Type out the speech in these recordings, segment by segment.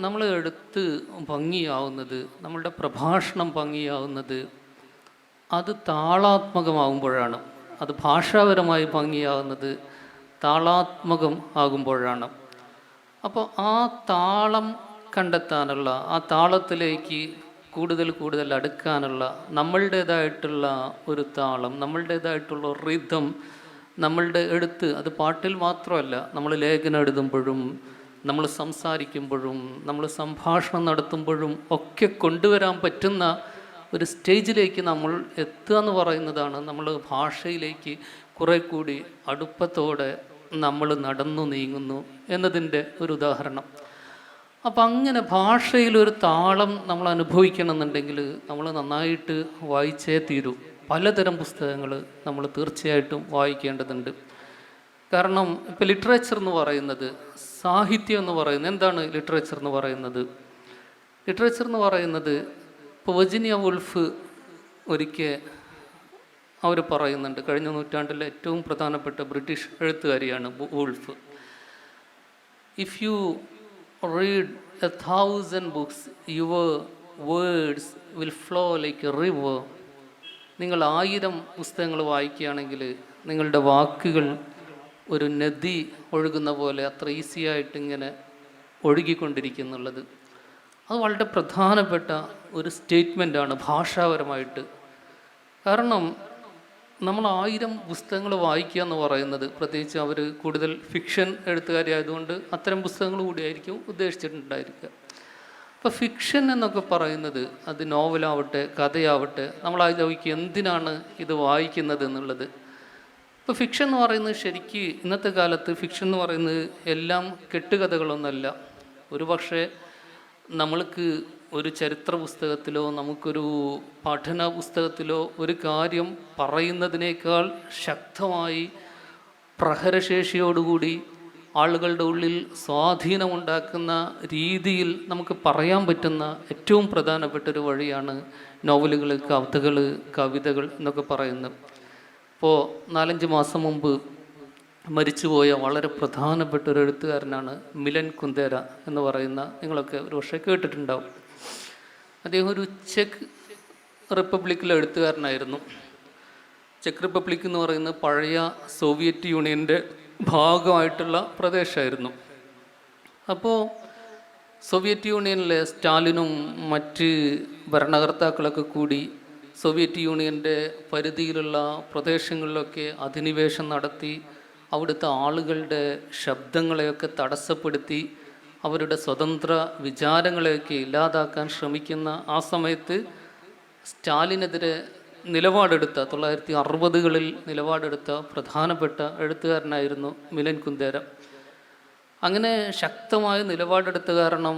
നമ്മൾ എടുത്ത് ഭംഗിയാവുന്നത് നമ്മളുടെ പ്രഭാഷണം ഭംഗിയാവുന്നത് അത് താളാത്മകമാകുമ്പോഴാണ് അത് ഭാഷാപരമായി ഭംഗിയാവുന്നത് താളാത്മകം ആകുമ്പോഴാണ്. അപ്പോൾ ആ താളം കണ്ടെത്താനുള്ള ആ താളത്തിലേക്ക് കൂടുതൽ കൂടുതൽ അടുക്കാനുള്ള നമ്മളുടേതായിട്ടുള്ള ഒരു താളം നമ്മളുടേതായിട്ടുള്ള റിതം നമ്മളുടെ എടുത്ത് അത് പാട്ടിൽ മാത്രമല്ല നമ്മൾ ലേഖനം എഴുതുമ്പോഴും നമ്മൾ സംസാരിക്കുമ്പോഴും നമ്മൾ സംഭാഷണം നടത്തുമ്പോഴും ഒക്കെ കൊണ്ടുവരാൻ പറ്റുന്ന ഒരു സ്റ്റേജിലേക്ക് നമ്മൾ എത്തുക എന്ന് പറയുന്നതാണ് നമ്മൾ ഭാഷയിലേക്ക് കുറെ കൂടി അടുപ്പത്തോടെ നമ്മൾ നടന്നു നീങ്ങുന്നു എന്നതിന്റെ ഒരു ഉദാഹരണം. അപ്പം അങ്ങനെ ഭാഷയിൽ ഒരു താളം നമ്മൾ അനുഭവിക്കണമെന്നുണ്ടെങ്കിൽ നമ്മൾ നന്നായിട്ട് വായിച്ചേ തീരൂ. പലതരം പുസ്തകങ്ങൾ നമ്മൾ തീർച്ചയായിട്ടും വായിക്കേണ്ടതുണ്ട്. കാരണം ഇപ്പം ലിറ്ററേച്ചർ എന്ന് പറയുന്നത് സാഹിത്യം എന്ന് പറയുന്നത് എന്താണ് ലിറ്ററേച്ചർ എന്ന് പറയുന്നത്? ലിറ്ററേച്ചർ എന്ന് പറയുന്നത് ഇപ്പോൾ വെജിനിയ വുൾഫ് ഒരിക്കൽ അവർ പറയുന്നുണ്ട്. കഴിഞ്ഞ നൂറ്റാണ്ടിലെ ഏറ്റവും പ്രധാനപ്പെട്ട British എഴുത്തുകാരിയാണ് Woolf if you read a thousand books your words will flow like a river നിങ്ങൾ ആയിരം പുസ്തകങ്ങൾ വായിക്കുകയാണെങ്കിൽ നിങ്ങളുടെ വാക്കുകൾ ഒരു നദി ഒഴുകുന്ന പോലെ അത്ര ഈസി ആയിട്ട് ഇങ്ങനെ ഒഴുകിക്കൊണ്ടിരിക്കുന്നുള്ളത്. അത് വളരെ പ്രധാനപ്പെട്ട ഒരു സ്റ്റേറ്റ്മെന്റാണ് ഭാഷാപരമായിട്ട്. കാരണം നമ്മൾ ആയിരം പുസ്തകങ്ങൾ വായിക്കുക എന്ന് പറയുന്നത് പ്രത്യേകിച്ച് അവർ കൂടുതൽ ഫിക്ഷൻ എഴുത്തുകാരിയായതുകൊണ്ട് അത്തരം പുസ്തകങ്ങൾ കൂടിയായിരിക്കും ഉദ്ദേശിച്ചിട്ടുണ്ടായിരിക്കുക. അപ്പോൾ ഫിക്ഷൻ എന്നൊക്കെ പറയുന്നത് അത് നോവലാവട്ടെ കഥയാവട്ടെ നമ്മൾ ആലോചിക്കുക എന്തിനാണ് ഇത് വായിക്കുന്നത് എന്നുള്ളത്. ഇപ്പോൾ ഫിക്ഷൻ എന്ന് പറയുന്നത് ശരിക്ക് ഇന്നത്തെ കാലത്ത് ഫിക്ഷൻ എന്ന് പറയുന്നത് എല്ലാം കെട്ടുകഥകളൊന്നല്ല. ഒരു പക്ഷേ നമ്മൾക്ക് ഒരു ചരിത്ര പുസ്തകത്തിലോ നമുക്കൊരു പഠന പുസ്തകത്തിലോ ഒരു കാര്യം പറയുന്നതിനേക്കാൾ ശക്തമായി പ്രഹരശേഷിയോടുകൂടി ആളുകളുടെ ഉള്ളിൽ സ്വാധീനമുണ്ടാക്കുന്ന രീതിയിൽ നമുക്ക് പറയാൻ പറ്റുന്ന ഏറ്റവും പ്രധാനപ്പെട്ട ഒരു വഴിയാണ് നോവലുകൾ കവിതകൾ കവിതകൾ എന്നൊക്കെ പറയുന്നത്. ഇപ്പോൾ നാലഞ്ച് മാസം മുമ്പ് മരിച്ചുപോയ വളരെ പ്രധാനപ്പെട്ട ഒരു എഴുത്തുകാരനാണ് മിലൻ കുന്തേര എന്ന് പറയുന്ന നിങ്ങളൊക്കെ ഒരു പക്ഷേ കേട്ടിട്ടുണ്ടാവും. അദ്ദേഹം ഒരു ചെക്ക് റിപ്പബ്ലിക്കിലെ എഴുത്തുകാരനായിരുന്നു. ചെക്ക് റിപ്പബ്ലിക് എന്ന് പറയുന്നത് പഴയ സോവിയറ്റ് യൂണിയന്റെ ഭാഗമായിട്ടുള്ള പ്രദേശമായിരുന്നു. അപ്പോൾ സോവിയറ്റ് യൂണിയനിലെ സ്റ്റാലിനും മറ്റ് ഭരണകർത്താക്കളൊക്കെ കൂടി സോവിയറ്റ് യൂണിയന്റെ പരിധിയിലുള്ള പ്രദേശങ്ങളിലൊക്കെ അധിനിവേശം നടത്തി അവിടുത്തെ ആളുകളുടെ ശബ്ദങ്ങളെയൊക്കെ തടസ്സപ്പെടുത്തി അവരുടെ സ്വതന്ത്ര വിചാരങ്ങളെയൊക്കെ ഇല്ലാതാക്കാൻ ശ്രമിക്കുന്ന ആ സമയത്ത് സ്റ്റാലിനെതിരെ നിലപാടെടുത്ത തൊള്ളായിരത്തി അറുപതുകളിൽ നിലപാടെടുത്ത പ്രധാനപ്പെട്ട എഴുത്തുകാരനായിരുന്നു മിലൻ കുന്ദേര. അങ്ങനെ ശക്തമായ നിലപാടെടുത്ത കാരണം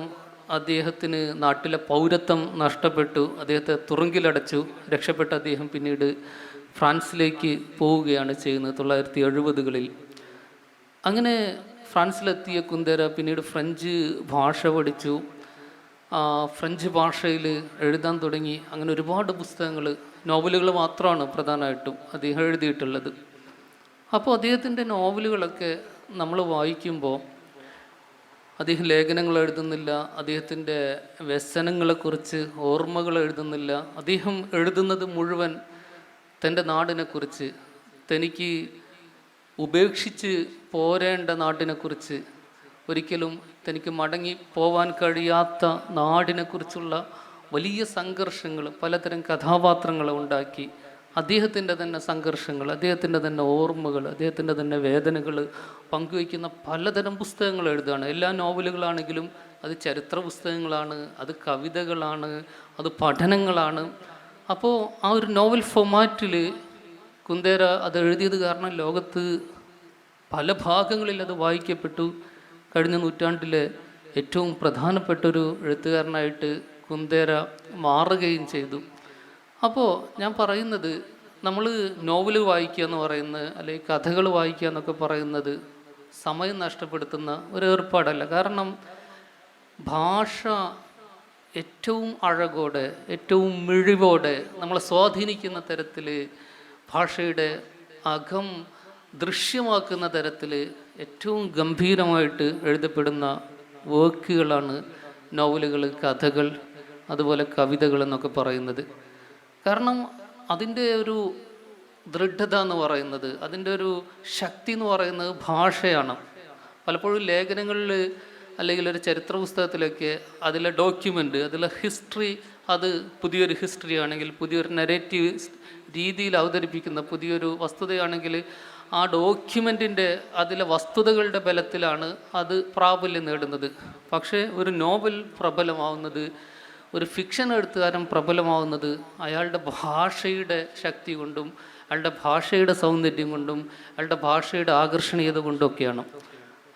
അദ്ദേഹത്തിന് നാട്ടിലെ പൗരത്വം നഷ്ടപ്പെട്ടു അദ്ദേഹത്തെ തുറങ്കിലടച്ചു രക്ഷപ്പെട്ട അദ്ദേഹം പിന്നീട് ഫ്രാൻസിലേക്ക് പോവുകയാണ് ചെയ്യുന്നത് തൊള്ളായിരത്തി എഴുപതുകളിൽ അങ്ങനെ ഫ്രാൻസിലെത്തിയ കുന്തേര പിന്നീട് ഫ്രഞ്ച് ഭാഷ പഠിച്ചു. ഫ്രഞ്ച് ഭാഷയിൽ എഴുതാൻ തുടങ്ങി. അങ്ങനെ ഒരുപാട് പുസ്തകങ്ങൾ നോവലുകൾ മാത്രമാണ് പ്രധാനമായിട്ടും അദ്ദേഹം എഴുതിയിട്ടുള്ളത്. അപ്പോൾ അദ്ദേഹത്തിന്റെ നോവലുകളൊക്കെ നമ്മൾ വായിക്കുമ്പോൾ അദ്ദേഹം ലേഖനങ്ങൾ എഴുതുന്നില്ല അദ്ദേഹത്തിന്റെ വ്യസനങ്ങളെക്കുറിച്ച് ഓർമ്മകൾ എഴുതുന്നില്ല. അദ്ദേഹം എഴുതുന്നത് മുഴുവൻ തന്റെ നാടിനെക്കുറിച്ച് തനിക്ക് ഉപേക്ഷിച്ച് പോരേണ്ട നാടിനെക്കുറിച്ച് ഒരിക്കലും തനിക്ക് മടങ്ങി പോവാൻ കഴിയാത്ത നാടിനെക്കുറിച്ചുള്ള വലിയ സംഘർഷങ്ങൾ പലതരം കഥാപാത്രങ്ങൾ ഉണ്ടാക്കി. അദ്ദേഹത്തിന്റെ തന്നെ സംഘർഷങ്ങൾ അദ്ദേഹത്തിന്റെ തന്നെ ഓർമ്മകൾ അദ്ദേഹത്തിന്റെ തന്നെ വേദനകൾ പങ്കുവയ്ക്കുന്ന പലതരം പുസ്തകങ്ങൾ എഴുതുകയാണ്. എല്ലാ നോവലുകളാണെങ്കിലും അത് ചരിത്ര പുസ്തകങ്ങളാണ് അത് കവിതകളാണ് അത് പഠനങ്ങളാണ്. അപ്പോൾ ആ ഒരു നോവൽ ഫോമാറ്റിൽ കുന്ദേര അത് എഴുതിയത് കാരണം ലോകത്ത് പല ഭാഗങ്ങളിൽ അത് വായിക്കപ്പെട്ടു. കഴിഞ്ഞ നൂറ്റാണ്ടിലെ ഏറ്റവും പ്രധാനപ്പെട്ട ഒരു എഴുത്തുകാരനായിട്ട് കുന്ദേര മാറുകയും ചെയ്തു. അപ്പോൾ ഞാൻ പറയുന്നത് നമ്മൾ നോവൽ വായിക്കുക എന്ന് പറയുന്നത് അല്ലെങ്കിൽ കഥകൾ വായിക്കുക എന്നൊക്കെ പറയുന്നത് സമയം നഷ്ടപ്പെടുത്തുന്ന ഒരു ഏർപ്പാടല്ല കാരണം ഭാഷ ഏറ്റവും അഴകോടെ ഏറ്റവും മിഴിവോടെ നമ്മളെ സ്വാധീനിക്കുന്ന തരത്തിൽ ഭാഷയുടെ അകം ദൃശ്യമാക്കുന്ന തരത്തിൽ ഏറ്റവും ഗംഭീരമായിട്ട് എഴുതപ്പെടുന്ന വർക്കുകളാണ് നോവലുകൾ കഥകൾ അതുപോലെ കവിതകൾ എന്നൊക്കെ പറയുന്നത്. കാരണം അതിന്റെ ഒരു ദൃഢത എന്ന് പറയുന്നത് അതിന്റെ ഒരു ശക്തി എന്ന് പറയുന്നത് ഭാഷയാണ്. പലപ്പോഴും ലേഖനങ്ങളിൽ അല്ലെങ്കിൽ ഒരു ചരിത്ര പുസ്തകത്തിലൊക്കെ അതിലെ ഡോക്യുമെന്റ് അതിലെ ഹിസ്റ്ററി അത് പുതിയൊരു ഹിസ്റ്ററി ആണെങ്കിൽ പുതിയൊരു നെറേറ്റീവ് രീതിയിൽ അവതരിപ്പിക്കുന്ന പുതിയൊരു വസ്തുതയാണെങ്കിൽ ആ ഡോക്യുമെന്റിന്റെ അതിലെ വസ്തുതകളുടെ ബലത്തിലാണ് അത് പ്രാബല്യം നേടുന്നത്. പക്ഷേ ഒരു നോവൽ പ്രബലമാവുന്നത് ഒരു ഫിക്ഷൻ എഴുത്തുകാരൻ പ്രബലമാവുന്നത് അയാളുടെ ഭാഷയുടെ ശക്തി കൊണ്ടും അയാളുടെ ഭാഷയുടെ സൗന്ദര്യം കൊണ്ടും അയാളുടെ ഭാഷയുടെ ആകർഷണീയത കൊണ്ടുമൊക്കെയാണ്.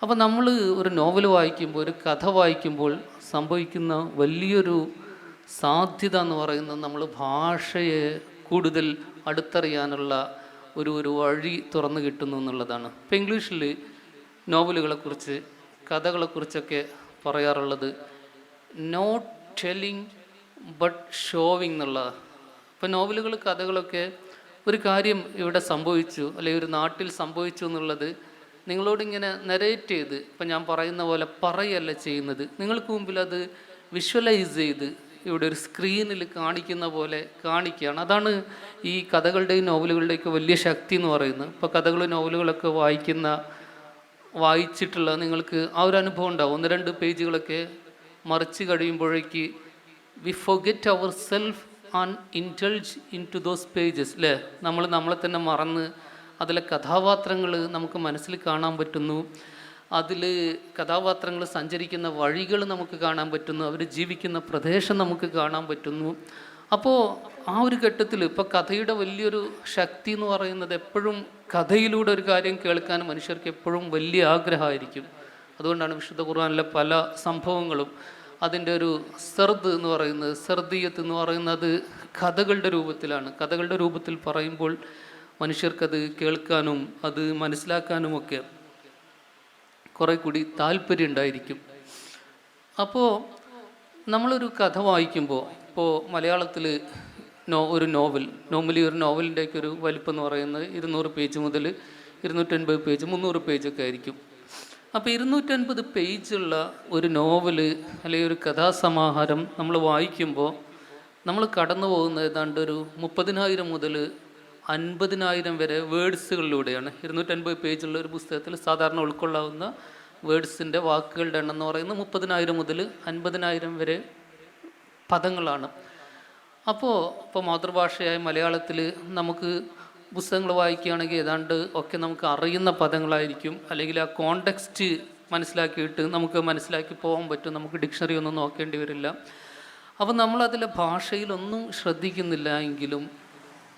അപ്പോൾ നമ്മൾ ഒരു നോവൽ വായിക്കുമ്പോൾ ഒരു കഥ വായിക്കുമ്പോൾ സംഭവിക്കുന്ന വലിയൊരു സാധ്യത എന്ന് പറയുന്നത് നമ്മൾ ഭാഷയെ കൂടുതൽ അടുത്തറിയാനുള്ള ഒരു ഒരു വഴി തുറന്നു കിട്ടുന്നു എന്നുള്ളതാണ്. ഇപ്പോൾ ഇംഗ്ലീഷിൽ നോവലുകളെക്കുറിച്ച് കഥകളെക്കുറിച്ചൊക്കെ പറയാറുള്ളത് നോട്ട് ടെല്ലിങ് ബട്ട് ഷോവിങ് എന്നുള്ളത്. ഇപ്പോൾ നോവലുകൾ കഥകളൊക്കെ ഒരു കാര്യം ഇവിടെ സംഭവിച്ചു അല്ലെങ്കിൽ ഒരു നാട്ടിൽ സംഭവിച്ചു എന്നുള്ളത് നിങ്ങളോടിങ്ങനെ നെറേറ്റ് ചെയ്ത് ഇപ്പം ഞാൻ പറയുന്ന പോലെ പറയല്ല ചെയ്യുന്നത്. നിങ്ങൾക്ക് മുമ്പിൽ അത് വിഷ്വലൈസ് ചെയ്ത് ഇവിടെ ഒരു സ്ക്രീനിൽ കാണിക്കുന്ന പോലെ കാണിക്കുകയാണ്. അതാണ് ഈ കഥകളുടെയും നോവലുകളുടെയൊക്കെ വലിയ ശക്തി എന്ന് പറയുന്നത്. ഇപ്പോൾ കഥകൾ നോവലുകളൊക്കെ വായിക്കുന്ന വായിച്ചിട്ടുള്ള നിങ്ങൾക്ക് ആ ഒരു അനുഭവം ഉണ്ടാവും. ഒന്ന് രണ്ട് പേജുകളൊക്കെ മറിച്ച് കഴിയുമ്പോഴേക്ക് we forget our self and indulge in to those pages അല്ലേ നമ്മൾ നമ്മളെ തന്നെ മറന്ന് അതിലെ കഥാപാത്രങ്ങൾ നമുക്ക് മനസ്സിൽ കാണാൻ പറ്റുന്നു. അതിൽ കഥാപാത്രങ്ങൾ സഞ്ചരിക്കുന്ന വഴികൾ നമുക്ക് കാണാൻ പറ്റുന്നു. അവർ ജീവിക്കുന്ന പ്രദേശം നമുക്ക് കാണാൻ പറ്റുന്നു. അപ്പോൾ ആ ഒരു ഘട്ടത്തിൽ ഇപ്പോൾ കഥയുടെ വലിയൊരു ശക്തി എന്ന് പറയുന്നത് എപ്പോഴും കഥയിലൂടെ ഒരു കാര്യം കേൾക്കാൻ മനുഷ്യർക്ക് എപ്പോഴും വലിയ ആഗ്രഹമായിരിക്കും. അതുകൊണ്ടാണ് വിശുദ്ധ ഖുർആനിലെ പല സംഭവങ്ങളും അതിന്റെ ഒരു സർദ് എന്ന് പറയുന്നത് സർദിയത്ത് എന്ന് പറയുന്നത് കഥകളുടെ രൂപത്തിലാണ്. കഥകളുടെ രൂപത്തിൽ പറയുമ്പോൾ മനുഷ്യർക്കത് കേൾക്കാനും അത് മനസ്സിലാക്കാനുമൊക്കെ കുറേ കൂടി താല്പര്യം ഉണ്ടായിരിക്കും. അപ്പോൾ നമ്മളൊരു കഥ വായിക്കുമ്പോൾ ഇപ്പോൾ മലയാളത്തിൽ നോ ഒരു നോവൽ നോർമലി ഒരു നോവലിന്റെയൊക്കെ ഒരു വലിപ്പം എന്ന് പറയുന്നത് ഇരുന്നൂറ് പേജ് മുതൽ ഇരുന്നൂറ്റൻപത് പേജ് മുന്നൂറ് പേജൊക്കെ ആയിരിക്കും. അപ്പോൾ ഇരുന്നൂറ്റൻപത് പേജുള്ള ഒരു നോവൽ അല്ലെങ്കിൽ ഒരു കഥാസമാഹാരം നമ്മൾ വായിക്കുമ്പോൾ നമ്മൾ കടന്നു പോകുന്ന ഏതാണ്ട് ഒരു മുപ്പതിനായിരം മുതൽ അൻപതിനായിരം വരെ വേർഡ്സുകളിലൂടെയാണ് ഇരുന്നൂറ്റൻപത് പേജുള്ള ഒരു പുസ്തകത്തിൽ സാധാരണ ഉൾക്കൊള്ളാവുന്ന വേർഡ്സിന്റെ വാക്കുകളുടെ എണ്ണം എന്ന് പറയുന്നത് മുപ്പതിനായിരം മുതൽ അൻപതിനായിരം വരെ പദങ്ങളാണ്. അപ്പോൾ ഇപ്പോൾ മാതൃഭാഷയായ മലയാളത്തിൽ നമുക്ക് പുസ്തകങ്ങൾ വായിക്കുകയാണെങ്കിൽ ഏതാണ്ട് ഒക്കെ നമുക്ക് അറിയുന്ന പദങ്ങളായിരിക്കും. അല്ലെങ്കിൽ ആ കോണ്ടെക്സ്റ്റ് മനസ്സിലാക്കിയിട്ട് നമുക്ക് മനസ്സിലാക്കി പോകാൻ പറ്റും. നമുക്ക് ഡിക്ഷണറി ഒന്നും നോക്കേണ്ടി വരില്ല. അപ്പം നമ്മളതിലെ ഭാഷയിലൊന്നും ശ്രദ്ധിക്കുന്നില്ല എങ്കിലും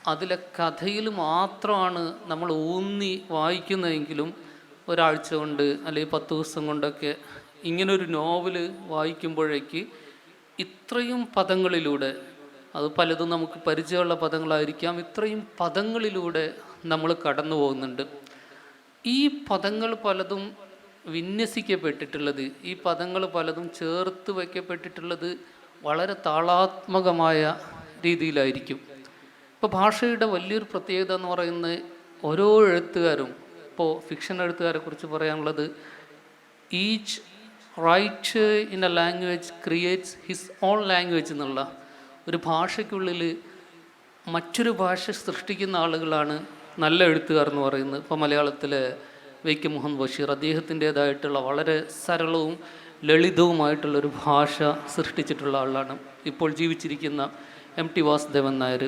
അതിലെ കഥയിൽ മാത്രമാണ് നമ്മൾ ഊന്നി വായിക്കുന്നതെങ്കിലും ഒരാഴ്ച കൊണ്ട് അല്ലെങ്കിൽ പത്ത് ദിവസം കൊണ്ടൊക്കെ ഇങ്ങനൊരു നോവൽ വായിക്കുമ്പോഴേക്ക് ഇത്രയും പദങ്ങളിലൂടെ അത് പലതും നമുക്ക് പരിചയമുള്ള പദങ്ങളായിരിക്കാം. ഇത്രയും പദങ്ങളിലൂടെ നമ്മൾ കടന്നു പോകുന്നുണ്ട്. ഈ പദങ്ങൾ പലതും വിന്യസിക്കപ്പെട്ടിട്ടുള്ളത് ഈ പദങ്ങൾ പലതും ചേർത്ത് വയ്ക്കപ്പെട്ടിട്ടുള്ളത് വളരെ താളാത്മകമായ രീതിയിലായിരിക്കും. ഇപ്പോൾ ഭാഷയുടെ വലിയൊരു പ്രത്യേകത എന്ന് പറയുന്നത് ഓരോ എഴുത്തുകാരും ഇപ്പോൾ ഫിക്ഷൻ എഴുത്തുകാരെ കുറിച്ച് പറയാനുള്ളത് each writer in a language creates his own language എന്നുള്ള ഒരു ഭാഷയ്ക്കുള്ളിൽ മറ്റൊരു ഭാഷ സൃഷ്ടിക്കുന്ന ആളുകളാണ് നല്ല എഴുത്തുകാർ എന്ന് പറയുന്നത്. ഇപ്പോൾ മലയാളത്തിലെ വൈക്കം മുഹമ്മദ് ബഷീർ അദ്ദേഹത്തിന്റേതായിട്ടുള്ള വളരെ സരളവും ലളിതവുമായിട്ടുള്ളൊരു ഭാഷ സൃഷ്ടിച്ചിട്ടുള്ള ആളാണ്. ഇപ്പോൾ ജീവിച്ചിരിക്കുന്ന എം ടി വാസുദേവൻ നായർ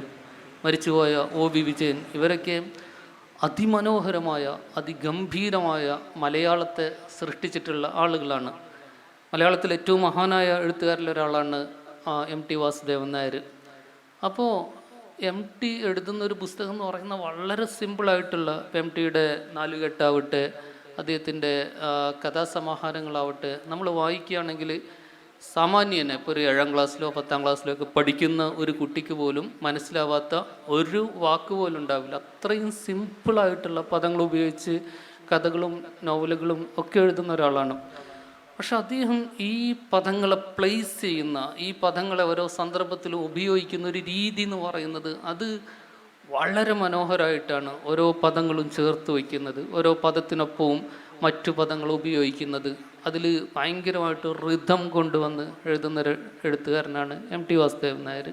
മരിച്ചുപോയ ഒ വി വിജയൻ ഇവരൊക്കെ അതിമനോഹരമായ അതിഗംഭീരമായ മലയാളത്തെ സൃഷ്ടിച്ചിട്ടുള്ള ആളുകളാണ്. മലയാളത്തിലെ ഏറ്റവും മഹാനായ ആ, എം ടി വാസുദേവൻ നായർ. അപ്പോൾ എം ടി എഴുതുന്ന ഒരു പുസ്തകം എന്ന് പറയുന്ന വളരെ സിമ്പിളായിട്ടുള്ള എം ടിയുടെ നാലുകെട്ടാവട്ടെ അദ്ദേഹത്തിന്റെ കഥാസമാഹാരങ്ങളാവട്ടെ നമ്മൾ വായിക്കുകയാണെങ്കിൽ സാമാന്യനെ ഇപ്പോൾ ഒരു ഏഴാം ക്ലാസ്സിലോ പത്താം ക്ലാസ്സിലോ ഒക്കെ പഠിക്കുന്ന ഒരു കുട്ടിക്ക് പോലും മനസ്സിലാവാത്ത ഒരു വാക്ക് പോലും ഉണ്ടാവില്ല. അത്രയും സിമ്പിളായിട്ടുള്ള പദങ്ങൾ ഉപയോഗിച്ച് കഥകളും നോവലുകളും ഒക്കെ എഴുതുന്ന ഒരാളാണ്. പക്ഷെ അദ്ദേഹം ഈ പദങ്ങളെ പ്ലേസ് ചെയ്യുന്ന ഈ പദങ്ങളെ ഓരോ സന്ദർഭത്തിലും ഉപയോഗിക്കുന്ന ഒരു രീതി എന്ന് പറയുന്നത് അത് വളരെ മനോഹരമായിട്ടാണ് ഓരോ പദങ്ങളും ചേർത്ത് വയ്ക്കുന്നത്. ഓരോ പദത്തിനൊപ്പവും മറ്റു പദങ്ങൾ ഉപയോഗിക്കുന്നത്. അതിൽ ഭയങ്കരമായിട്ട് റിതം കൊണ്ടുവന്ന് എഴുതുന്ന എഴുത്തുകാരനാണ് എം ടി വാസുദേവൻ നായർ.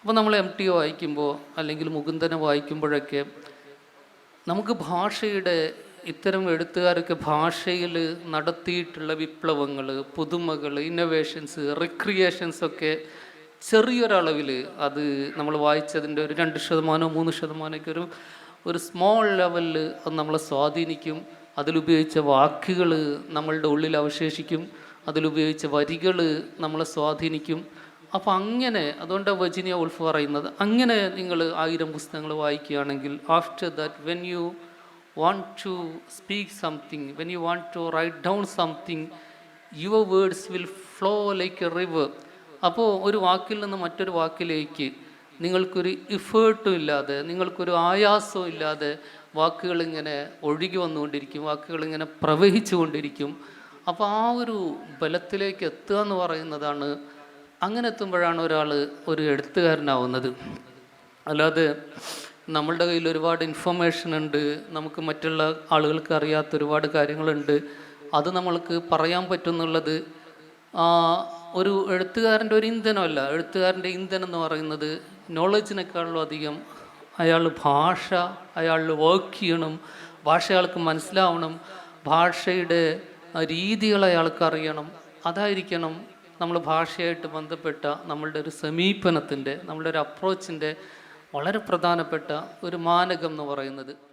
അപ്പോൾ നമ്മൾ എം ടി വായിക്കുമ്പോൾ അല്ലെങ്കിൽ മുകുന്ദനെ വായിക്കുമ്പോഴൊക്കെ നമുക്ക് ഭാഷയുടെ ഇത്തരം എഴുത്തുകാരൊക്കെ ഭാഷയിൽ നടത്തിയിട്ടുള്ള വിപ്ലവങ്ങൾ പുതുമകൾ ഇന്നോവേഷൻസ് റിക്രിയേഷൻസ് ഒക്കെ ചെറിയൊരളവിൽ അത് നമ്മൾ വായിച്ചതിന്റെ ഒരു രണ്ട് ശതമാനമോ മൂന്ന് ശതമാനമൊക്കെ ഒരു ഒരു സ്മോൾ ലെവലിൽ അത് നമ്മളെ സ്വാധീനിക്കും. അതിലുപയോഗിച്ച വാക്കുകൾ നമ്മളുടെ ഉള്ളിൽ അവശേഷിക്കും. അതിലുപയോഗിച്ച വരികൾ നമ്മളെ സ്വാധീനിക്കും. അപ്പോൾ അങ്ങനെ അതുകൊണ്ട് വജിനിയ ഉൾഫ് പറയുന്നത് അങ്ങനെ നിങ്ങൾ ആയിരം പുസ്തകങ്ങൾ വായിക്കുകയാണെങ്കിൽ after that when you want to speak something, when you want to write down something, your words will flow like a river അപ്പോൾ ഒരു വാക്കിൽ നിന്ന് മറ്റൊരു വാക്കിലേക്ക് നിങ്ങൾക്കൊരു ഇഫേർട്ടും ഇല്ലാതെ നിങ്ങൾക്കൊരു ആയാസവും ഇല്ലാതെ വാക്കുകൾ ഇങ്ങനെ ഒഴുകി വന്നുകൊണ്ടിരിക്കും വാക്കുകൾ ഇങ്ങനെ പ്രവഹിച്ചു കൊണ്ടിരിക്കും. അപ്പോൾ ആ ഒരു ബലത്തിലേക്ക് എത്തുക എന്ന് പറയുന്നതാണ് അങ്ങനെ എത്തുമ്പോഴാണ് ഒരാൾ ഒരു എഴുത്തുകാരനാവുന്നത്. അല്ലാതെ നമ്മളുടെ കയ്യിൽ ഒരുപാട് ഇൻഫർമേഷൻ ഉണ്ട്. നമുക്ക് മറ്റുള്ള ആളുകൾക്ക് അറിയാത്ത ഒരുപാട് കാര്യങ്ങളുണ്ട്. അത് നമ്മൾക്ക് പറയാൻ പറ്റുന്നുള്ളത് ഒരു എഴുത്തുകാരന്റെ ഒരു ഇന്ധനമല്ല. എഴുത്തുകാരന്റെ ഇന്ധനം എന്ന് പറയുന്നത് നോളജിനേക്കാളും അധികം അയാൾ ഭാഷ അയാൾ വർക്ക് ചെയ്യണം ഭാഷ അയാൾക്ക് മനസ്സിലാവണം ഭാഷയുടെ രീതികൾ അയാൾക്ക് അറിയണം. അതായിരിക്കണം നമ്മൾ ഭാഷയായിട്ട് ബന്ധപ്പെട്ട നമ്മളുടെ ഒരു സമീപനത്തിന്റെ നമ്മളുടെ ഒരു അപ്രോച്ചിന്റെ വളരെ പ്രധാനപ്പെട്ട ഒരു മാനകം എന്ന് പറയുന്നത്